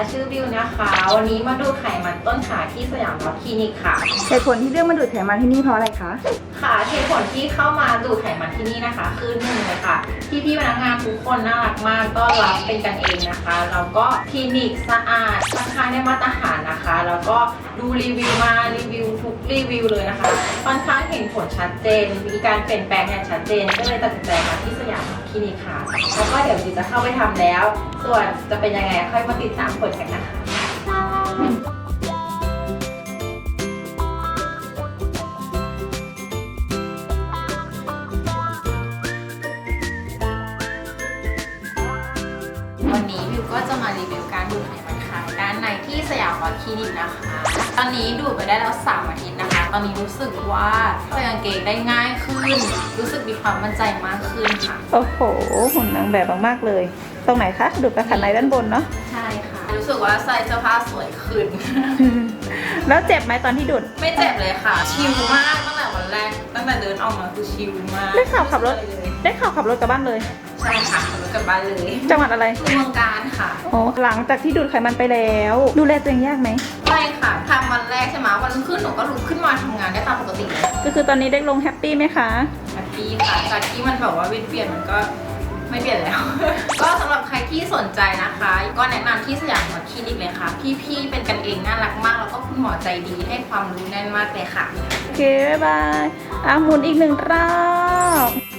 นะคะ วันนี้มาดูไขมันต้นขาที่สยามรัคลินิกค่ะ เหตุผลที่เลือกมาดูดไขมันที่นี่เพราะอะไรคะ ค่ะเหตุผลที่เข้ามาดูดไขมันที่นี่นะคะ คือหนึ่งเลยค่ะพี่พี่ๆพนักงานทุกคนน่ารักมากต้อนรับเป็นกันเองนะคะแล้วก็คลินิกสะอาดราคาได้มาตรฐานนะคะ แล้วก็ดูรีวิวมารีวิวทุก รีวิวเลยนะคะค่อนข้างเห็นผลชัดเจน มีการเปลี่ยนแปลงอย่างชัดเจน ก็เลยตัดสินใจมาที่สยามคลินิกค่ะ แล้วก็เดี๋ยวจิจะเข้าไปทำแล้ว ส่วนจะเป็นยังไงค่อยมาติดตามผลกันนะคะ วันนี้วิวก็จะมารีวิวการดูดไขมันายด้านในที่สยามวอลคลินิกนะคะ ตอนนี้ดูดไปได้แล้ว 3 อาทิตย์นะคะ ตอนนี้รู้สึกว่าใส่กางเกงได้ง่ายขึ้น รู้สึกมีความมั่นใจมากขึ้นค่ะ โอ้โห หุ่นนางแบบมากๆเลย ตรงไหนคะ ดูดกระขันในด้านบนเนาะ ใช่ค่ะ รู้สึกว่าใส่เสื้อผ้าสวยขึ้น แล้วเจ็บไหมตอนที่ดูด ไม่เจ็บเลยค่ะ ชิลมากตั้งแต่วันแรก ตั้งแต่เดินออกมาคือชิลมากได้ข่าวขับรถ ได้ข่าวขับรถกลับบ้านเลย ใช่ค่ะขับรถกลับบ้านเลย จังหวัดอะไรคือเมืองการค่ะ อ๋อหลังจากที่ดูดไขมันไปแล้ว ดูแลตัวเองยากไหม ไม่ค่ะทำวันแรกใช่ไหมวันรุ่งขึ้นหนูก็ลุกขึ้นมาทำงานได้ตามปกติเลยก็คือตอนนี้ได้ลงแฮปปี้ไหมคะ แฮปปี้ค่ะจากที่มันแบบว่าเวียนเปลี่ยนมันก็ไม่เปลี่ยนแล้ว ก็สำหรับใครที่สนใจนะคะ ก็แนะนำที่สยามหมอคลินิกเลยค่ะ พี่ๆเป็นกันเองน่ารักมาก แล้วก็คุณหมอใจดีให้ความรู้แน่นมากเลยค่ะ โอเค บ๊ายบายอะหมุนอีกหนึ่งรอบ